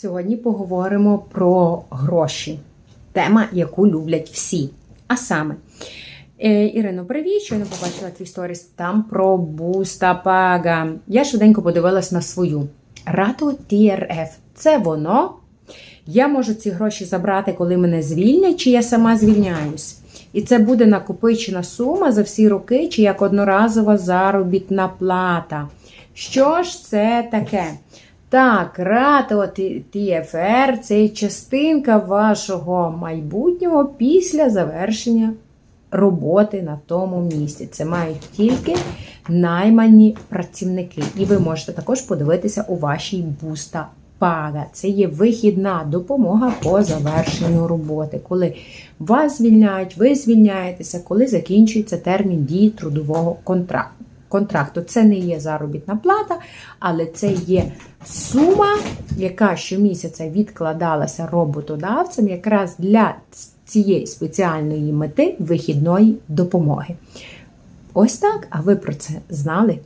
Сьогодні поговоримо про гроші. Тема, яку люблять всі. А саме, е, Ірино, привіт, щойно побачила твій сторіс там про буста пага. Я швиденько подивилась на свою. Рато TRF. Це воно. Я можу ці гроші забрати, коли мене звільнять, чи я сама звільняюсь. І це буде накопичена сума за всі роки, чи як одноразова заробітна плата. Що ж це таке? Так, рато ТФР це частинка вашого майбутнього після завершення роботи на тому місці. Це мають тільки наймані працівники. І ви можете також подивитися у вашій буста пага. Це є вихідна допомога по завершенню роботи. Коли вас звільняють, ви звільняєтеся, коли закінчується термін дії трудового контракту. Контракту це не є заробітна плата, але це є сума, яка щомісяця відкладалася роботодавцем якраз для цієї спеціальної мети вихідної допомоги. Ось так, а ви про це знали?